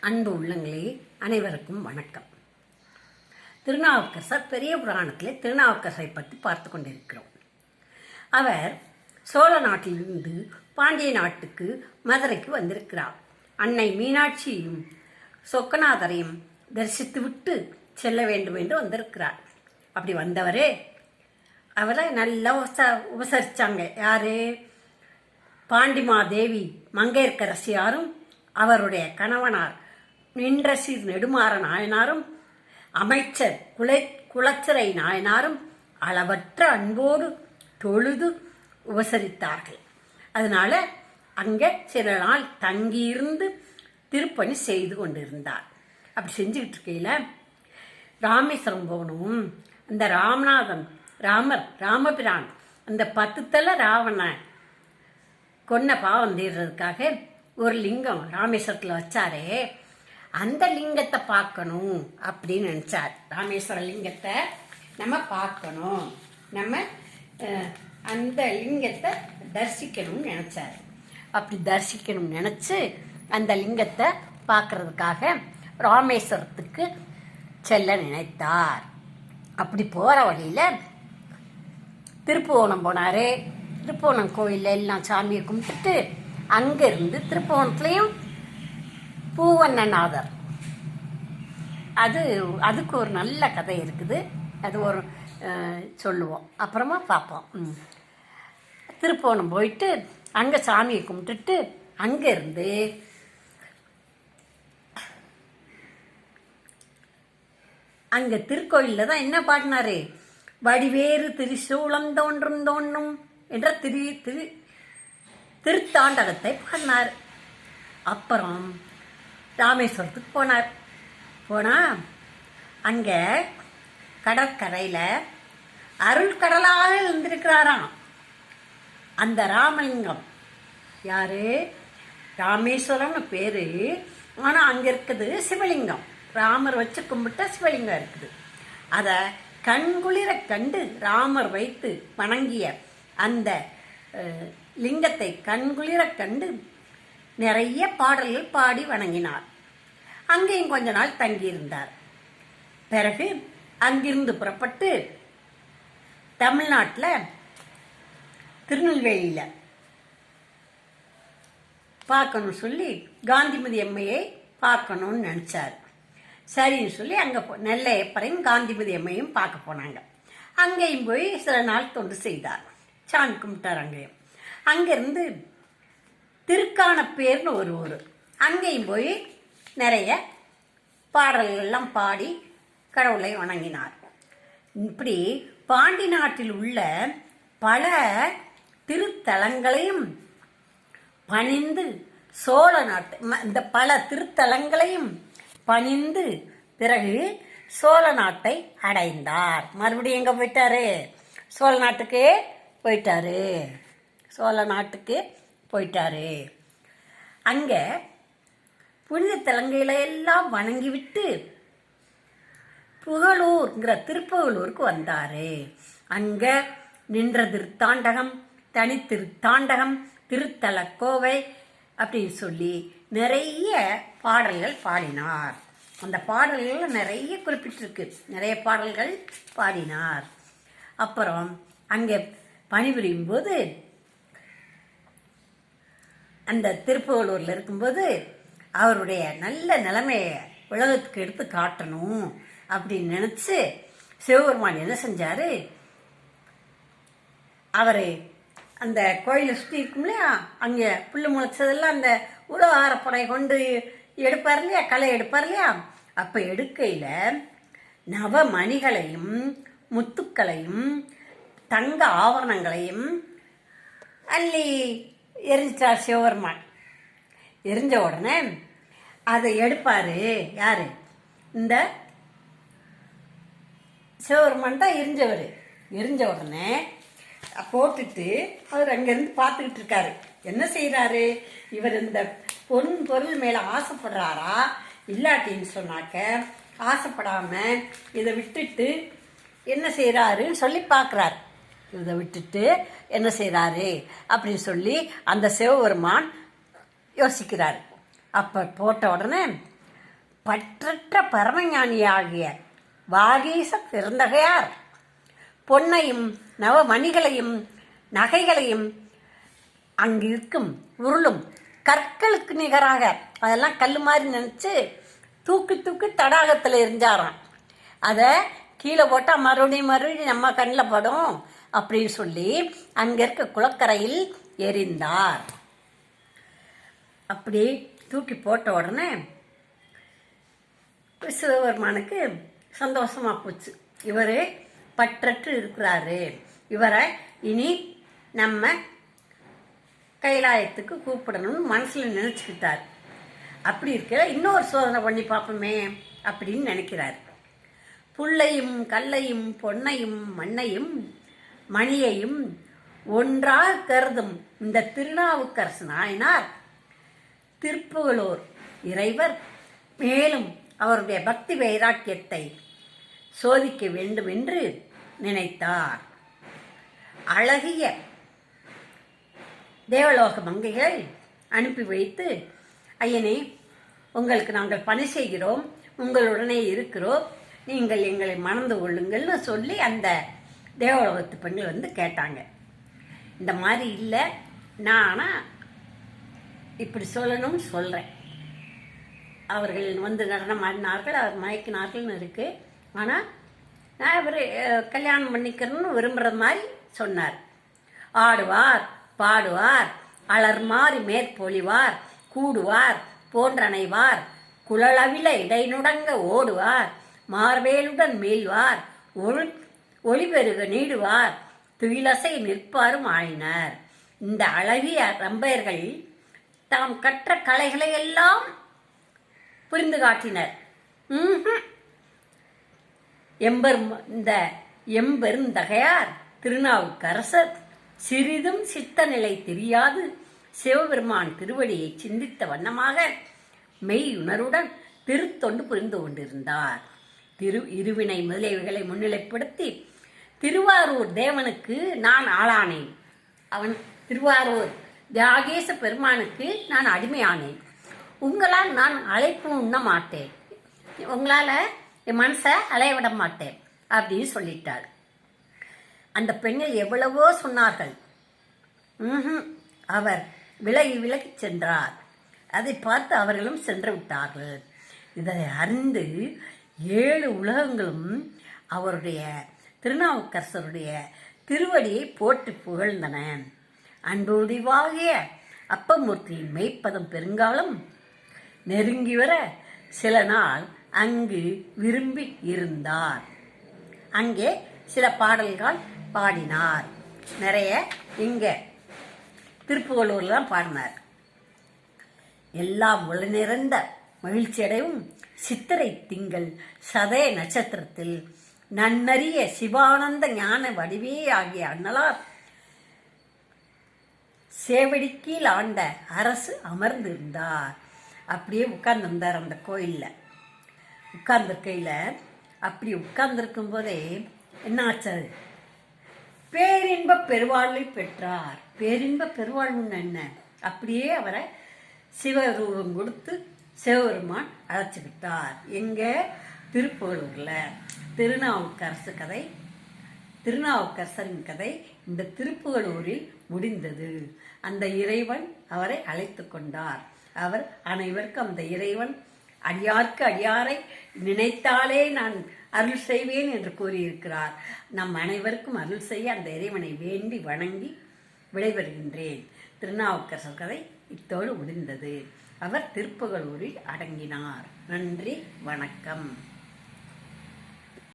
அன்பு உள்ளங்களே அனைவருக்கும் வணக்கம். திருநாவுக்கரசர் பெரிய புராணத்திலே திருநாவுக்கரசரை பற்றி பார்த்து கொண்டிருக்கிறோம். அவர் சோழ நாட்டிலிருந்து பாண்டிய நாட்டுக்கு மதுரைக்கு வந்திருக்கிறார். அன்னை மீனாட்சியையும் சொக்கநாதரையும் தரிசித்து விட்டு செல்ல வேண்டும் என்று வந்திருக்கிறார். அப்படி வந்தவரே அவரை நல்லா உபச உபசரித்தாங்க யாரு? பாண்டிமாதேவி மங்கையர்க்கரசியாரும் அவருடைய கணவனார். நின்றசீர் நெடுமாற நாயனாரும் அமைச்சர் குலை குளச்சிறை நாயனாரும் அளவற்ற அன்போடு தொழுது உபசரித்தார்கள். அதனால அங்கே சில நாள் தங்கியிருந்து திருப்பணி செய்து கொண்டிருந்தார். அப்படி செஞ்சுக்கிட்டு இருக்கையில் ராமேஸ்வரம் போகணும். அந்த ராமநாதன் ராமர் ராமபிரான் அந்த பத்து தலை ராவணன் கொன்ன பாவம் தீர்றதுக்காக ஒரு லிங்கம் ராமேஸ்வரத்தில் வச்சாரே. அந்த லிங்கத்தை பார்க்கணும் அப்படின்னு நினச்சார். ராமேஸ்வர லிங்கத்தை நம்ம பார்க்கணும். நம்ம அந்த லிங்கத்தை தரிசிக்கணும்னு நினச்சார். அப்படி தரிசிக்கணும்னு நினச்சி அந்த லிங்கத்தை பார்க்கறதுக்காக ராமேஸ்வரத்துக்கு செல்ல நினைத்தார். அப்படி போகிற வழியில் திருப்புவனம் போனார். திருப்புவனம் கோயிலில் எல்லாம் சாமியை கும்பிட்டுட்டு அங்கேருந்து திருப்புவனத்துலேயும் பூவண்ணநாதர். அது அதுக்கு ஒரு நல்ல கதை இருக்குது. அது ஒரு சொல்லுவோம். அப்புறமா பார்ப்போம். திருப்போணம் போயிட்டு அங்கே சாமியை கும்பிட்டுட்டு அங்கேருந்து அங்கே திருக்கோயிலில் தான் என்ன பாடினாரு? வடிவேறு திரிசூலம் தோன்றும் தோன்றும் என்ற திரு திரு திருத்தாண்டகத்தை பாடினார். அப்புறம் ராமேஸ்வரத்துக்கு போனார். போனால் அங்கே கடற்கரையில் அருள் கடலாக இருந்திருக்கிறாராம். அந்த ராமலிங்கம். யார்? ராமேஸ்வரம்னு பேர். ஆனால் அங்கே இருக்குது சிவலிங்கம். ராமர் வச்சு கும்பிட்ட சிவலிங்கம் இருக்குது. அதை கண்குளிர கண்டு ராமர் வைத்து வணங்கிய அந்த லிங்கத்தை கண்குளிர கண்டு நிறைய பாடல்கள் பாடி வணங்கினார். அங்கேயும் கொஞ்ச நாள் தங்கியிருந்தார். பிறகு அங்கிருந்து புறப்பட்டு தமிழ்நாட்டில் திருநெல்வேலியில் பார்க்கணும்னு சொல்லி காந்திமதி அம்மையை பார்க்கணும்னு நினச்சார். சரின்னு சொல்லி அங்கே போ நெல்லையப்பரையும் காந்திமதி அம்மையும் பார்க்க போனாங்க. அங்கேயும் போய் சில நாள் தொண்டு செய்தார். சாமி கும்பிட்டார் அங்கேயும். அங்கேருந்து திருக்கானப்பேர்னு ஒரு ஊர். அங்கேயும் போய் நிறைய பாடல்கள்லாம் பாடி கடவுளை வணங்கினார். இப்படி பாண்டி நாட்டில் உள்ள பல திருத்தலங்களையும் பணிந்து சோழ நாட்டு ம- இந்த பல திருத்தலங்களையும் பணிந்து பிறகு சோழ நாட்டை அடைந்தார். மறுபடியும் எங்கே போயிட்டாரு? சோழ நாட்டுக்கு போயிட்டாரு. சோழ நாட்டுக்கு போயிட்டாரு. அங்கே புனித தலங்களை எல்லாம் வணங்கிவிட்டு புகழூர்ங்கிற திருப்புகலூருக்கு வந்தாரு. அங்கே நின்ற திருத்தாண்டகம் தனி திருத்தாண்டகம் திருத்தல கோவை அப்படின்னு சொல்லி நிறைய பாடல்கள் பாடினார். அந்த பாடல்கள் நிறைய குறிப்பிட்டிருக்கு. நிறைய பாடல்கள் பாடினார். அப்புறம் அங்கே பணிபுரியும் போது அந்த திருப்பவலூரில் இருக்கும்போது அவருடைய நல்ல நிலைமையை உலகத்துக்கு எடுத்து காட்டணும் அப்படின்னு நினச்சி சிவபெருமான் என்ன செஞ்சார்? அவர் அந்த கோயிலை சுற்றி இருக்கும் இல்லையா? அங்கே புல்லு முளைச்சதெல்லாம் அந்த உலகாரப்படை கொண்டு எடுப்பார் இல்லையா? களை எடுப்பார் இல்லையா? அப்போ எடுக்கையில் நவமணிகளையும் முத்துக்களையும் தங்க ஆவரணங்களையும் அள்ளி எரிஞ்சிட்டார் சிவபெருமான். எரிஞ்ச உடனே அதை எடுப்பார். யார்? இந்த சிவபெருமான் தான் எரிஞ்சவர். எரிஞ்ச உடனே போட்டுட்டு அவர் அங்கேருந்து பார்த்துக்கிட்டு இருக்காரு. என்ன செய்கிறாரு இவர் இந்த பொன் பொருள் மேலே ஆசைப்படுறாரா? இல்லாட்டின்னு சொன்னாக்க ஆசைப்படாமல் இதை விட்டுட்டு என்ன செய்கிறாருன்னு சொல்லி பார்க்குறாரு. இதை விட்டுட்டு என்ன செய்கிறாரு அப்படின்னு சொல்லி அந்த சிவபெருமான் யோசிக்கிறார். அப்போ போட்ட உடனே பற்றற்ற பரமஞானியாகிய வாகீச பிறந்தகையார் பொன்னையும் நவமணிகளையும் நகைகளையும் அங்கு இருக்கும் உருளும் கற்களுக்கு நிகராக அதெல்லாம் கல் மாதிரி நினச்சி தூக்கி தூக்கி தடாகத்தில் எரிஞ்சாராம். அதை கீழே போட்டால் மறுபடியும் மறுபடியும் நம்ம கண்ணில் படும். அப்படின்னு சொல்லி அங்கே இருக்க குளக்கரையில் எரிந்தார். அப்படி தூக்கி போட்ட உடனே சிவபெருமானுக்கு சந்தோஷமா போச்சு. இவர் பற்றற்று இருக்கிறாரு. இவரை இனி நம்ம கைலாயத்துக்கு கூப்பிடணும்னு மனசில் நினச்சிக்கிட்டார். அப்படி இருக்க இன்னொரு சோதனை பண்ணி பார்ப்போமே அப்படின்னு நினைக்கிறார். புல்லையும் கல்லையும் பொன்னையும் மண்ணையும் மணியையும் ஒன்றாக கருதும் இந்த திருநாவுக்கரசு நாயனார் திருப்புகளூர் இறைவர் மேலும் அவருடைய பக்தி வைராக்கியத்தை சோதிக்க வேண்டும் என்று நினைத்தார். அழகிய தேவலோக மங்கைகளை அனுப்பி வைத்து ஐயனே உங்களுக்கு நாங்கள் பணி செய்கிறோம் உங்களுடனே இருக்கிறோம் நீங்கள் எங்களை மணந்து கொள்ளுங்கள்னு சொல்லி அந்த தேவலோகத்து பெண்கள் வந்து கேட்டாங்க. இந்த மாதிரி இல்லை நான் ஆனால் இப்படி சொல்லணும்னு சொல்கிறேன் அவர்கள் வந்து நடனம் ஆடினார்கள் அவர் மயக்கினார்கள்னு இருக்குது ஆனால் நான் இவர் கல்யாணம் பண்ணிக்கிறேன்னு விரும்புகிற மாதிரி சொன்னார். ஆடுவார் பாடுவார் அலர் மாறி மேற்பொழிவார் கூடுவார் போன்றனைவார் குழலவில இடைநுடங்க ஓடுவார் மார்வேலுடன் மீள்வார் ஒளி ஒளிபெருக நீடுவார். துயிலசை நிற்பாரும் ஆயினர். இந்த அழகிய ரம்பையர்கள் தாம் கற்ற கலைகளை எல்லாம் புரிந்து காட்டினர். ம்ஹும். எம்பெரும் இந்த எம்பெருந்தகையார் திருநாவுக்கரசர் சிறிதும் சித்த நிலை தெரியாது. சிவபெருமான் திருவடியை சிந்தித்த வண்ணமாக மெய் திருத்தொண்டு புரிந்து கொண்டிருந்தார். திரு இருவினை முதலியவைகளை முன்னிலைப்படுத்தி திருவாரூர் தேவனுக்கு நான் ஆளானேன். அவன் திருவாரூர் தியாகேச பெருமானுக்கு நான் அடிமையானேன். உங்களால் நான் அழைப்பு உண்ண மாட்டேன். உங்களால் என் மனசை அலைய விட மாட்டேன் அப்படின்னு சொல்லிட்டார். அந்த பெண்கள் எவ்வளவோ சொன்னார்கள். அவர் விலகி விலகிச் சென்றார். அதை பார்த்து அவர்களும் சென்று விட்டார்கள். இதை அறிந்து ஏழு உலகங்களும் அவருடைய திருநாவுக்கரசருடைய திருவடியை போட்டு புகழ்ந்தன. அன்புடிவாகிய அப்பமூர்த்தியின் மெய்ப்பதம் பெருங்காலம் நெருங்கி வர சில நாள் அங்கு விரும்பி இருந்தார். அங்கே சில பாடல்கள் பாடினார். நிறைய இங்க திருப்புகலூர்லாம் பாடினார். எல்லாம் உள்ள நிறைந்த மகிழ்ச்சியடையும் சித்திரை திங்கள் சதய நட்சத்திரத்தில் நன்னறிய சிவானந்த ஞான வடிவே ஆகிய அண்ணலார் சேவடிக்கீழ் ஆண்ட அரசு அமர்ந்திருந்தார். அப்படியே உட்கார்ந்துருந்தார் அந்த கோயிலில். உட்கார்ந்துருக்கையில் அப்படி உட்கார்ந்துருக்கும் போதே என்ன ஆச்சது அது? பேரின்ப பெருவாழ்வை பெற்றார். பேரின்ப பெருவாழ்வுன்னு என்ன? அப்படியே அவரை சிவரூபம் கொடுத்து சிவபெருமான் அழைச்சிக்கிட்டார் எங்கே? எங்க திருநாவுக்கரசு கதை. திருநாவுக்கரசரின் கதை இந்த திருப்புகளூரில் முடிந்தது. அந்த இறைவன் அவரை அழைத்து கொண்டார். அவர் அனைவருக்கும் அந்த இறைவன் அடியார்க்கு அடியாரை நினைத்தாலே நான் அருள் செய்வேன் என்று கூறியிருக்கிறார். நம் அனைவருக்கும் அருள் செய்ய அந்த இறைவனை வேண்டி வணங்கி விடைபெறுகின்றேன். திருநாவுக்கரசர் கதை இத்தோடு முடிந்தது. அவர் திருப்புகளூரில் அடங்கினார். நன்றி வணக்கம்.